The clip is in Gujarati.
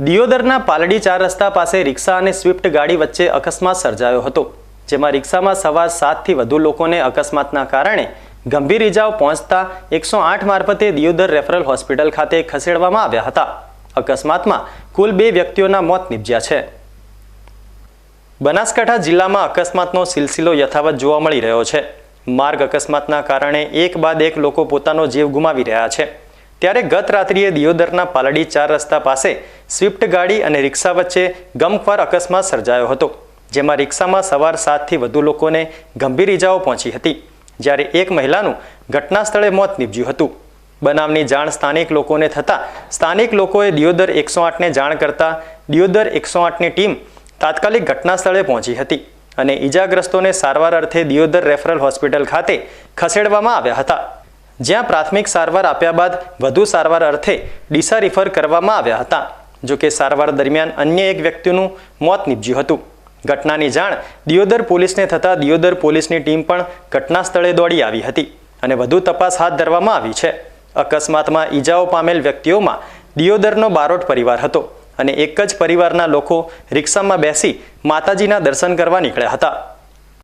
દિયોદરના પાલડી ચાર રસ્તા પાસે રિક્ષા અને સ્વિફ્ટ ગાડી વચ્ચે અકસ્માત સર્જાયો હતો, જેમાં રિક્ષામાં સવાર સાતથી વધુ લોકોને અકસ્માતના કારણે ગંભીર ઇજાઓ પહોંચતા એકસો આઠ મારફતે દિયોદર રેફરલ હોસ્પિટલ ખાતે ખસેડવામાં આવ્યા હતા. અકસ્માતમાં કુલ બે વ્યક્તિઓના મોત નીપજ્યા છે. બનાસકાંઠા જિલ્લામાં અકસ્માતનો સિલસિલો યથાવત જોવા મળી રહ્યો છે. માર્ગ અકસ્માતના કારણે એક બાદ એક લોકો પોતાનો જીવ ગુમાવી રહ્યા છે. ત્યારે ગત રાત્રિએ દિયોદરના પાલડી ચાર રસ્તા પાસે સ્વિફ્ટ ગાડી અને રિક્ષા વચ્ચે ગમખ્વાર અકસ્માત સર્જાયો હતો, જેમાં રિક્ષામાં સવાર સાતથી વધુ લોકોને ગંભીર ઇજાઓ પહોંચી હતી. જ્યારે એક મહિલાનું ઘટના સ્થળે મોત નીપજ્યું હતું. બનાવની જાણ સ્થાનિક લોકોને થતાં સ્થાનિક લોકોએ દિયોદર એકસો આઠને જાણ કરતા દિયોદર એકસો આઠની ટીમ તાત્કાલિક ઘટના સ્થળે પહોંચી હતી અને ઈજાગ્રસ્તોને સારવાર અર્થે દિયોદર રેફરલ હોસ્પિટલ ખાતે ખસેડવામાં આવ્યા હતા. જ્યાં પ્રાથમિક સારવાર આપ્યા બાદ વધુ સારવાર અર્થે ડીસા રિફર કરવામાં આવ્યા હતા. જોકે સારવાર દરમિયાન અન્ય એક વ્યક્તિનું મોત નીપજ્યું હતું. ઘટનાની જાણ દિયોદર પોલીસને થતાં દિયોદર પોલીસની ટીમ પણ ઘટના સ્થળે દોડી આવી હતી અને વધુ તપાસ હાથ ધરવામાં આવી છે. અકસ્માતમાં ઈજાઓ પામેલ વ્યક્તિઓમાં દિયોદરનો બારોટ પરિવાર હતો અને એક જ પરિવારના લોકો રિક્ષામાં બેસી માતાજીના દર્શન કરવા નીકળ્યા હતા.